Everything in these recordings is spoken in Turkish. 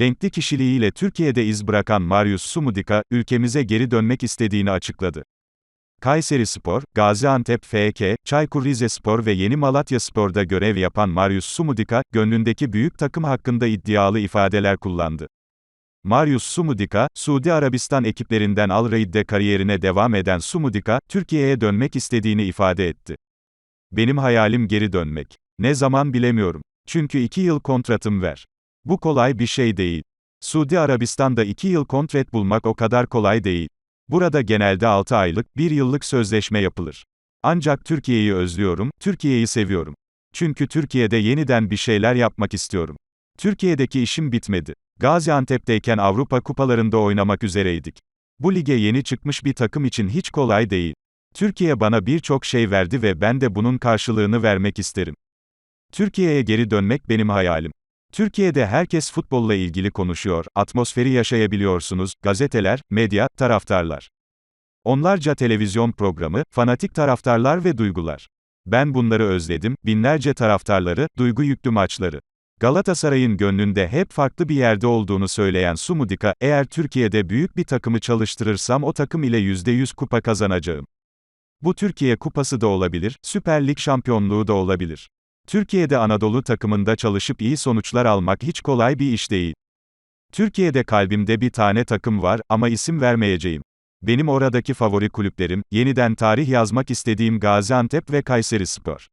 Renkli kişiliğiyle Türkiye'de iz bırakan Marius Sumudika, ülkemize geri dönmek istediğini açıkladı. Kayseri Spor, Gaziantep FK, Çaykur Rizespor ve Yeni Malatya Spor'da görev yapan Marius Sumudika, gönlündeki büyük takım hakkında iddialı ifadeler kullandı. Marius Sumudika, Suudi Arabistan ekiplerinden Al Raid'de kariyerine devam eden Sumudika, Türkiye'ye dönmek istediğini ifade etti. Benim hayalim geri dönmek. Ne zaman bilemiyorum. Çünkü iki yıl kontratım ver. Bu kolay bir şey değil. Suudi Arabistan'da iki yıl kontrat bulmak o kadar kolay değil. Burada genelde 6 aylık, 1 yıllık sözleşme yapılır. Ancak Türkiye'yi özlüyorum, Türkiye'yi seviyorum. Çünkü Türkiye'de yeniden bir şeyler yapmak istiyorum. Türkiye'deki işim bitmedi. Gaziantep'teyken Avrupa kupalarında oynamak üzereydik. Bu lige yeni çıkmış bir takım için hiç kolay değil. Türkiye bana birçok şey verdi ve ben de bunun karşılığını vermek isterim. Türkiye'ye geri dönmek benim hayalim. Türkiye'de herkes futbolla ilgili konuşuyor, atmosferi yaşayabiliyorsunuz, gazeteler, medya, taraftarlar. Onlarca televizyon programı, fanatik taraftarlar ve duygular. Ben bunları özledim, binlerce taraftarları, duygu yüklü maçları. Galatasaray'ın gönlünde hep farklı bir yerde olduğunu söyleyen Sumudika, eğer Türkiye'de büyük bir takımı çalıştırırsam o takım ile %100 kupa kazanacağım. Bu Türkiye kupası da olabilir, Süper Lig şampiyonluğu da olabilir. Türkiye'de Anadolu takımında çalışıp iyi sonuçlar almak hiç kolay bir iş değil. Türkiye'de kalbimde bir tane takım var ama isim vermeyeceğim. Benim oradaki favori kulüplerim, yeniden tarih yazmak istediğim Gaziantep ve Kayseri Spor.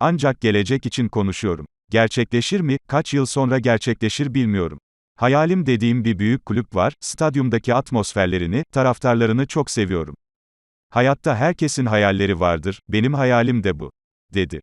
Ancak gelecek için konuşuyorum. Gerçekleşir mi, kaç yıl sonra gerçekleşir bilmiyorum. Hayalim dediğim bir büyük kulüp var, stadyumdaki atmosferlerini, taraftarlarını çok seviyorum. Hayatta herkesin hayalleri vardır, benim hayalim de bu. dedi.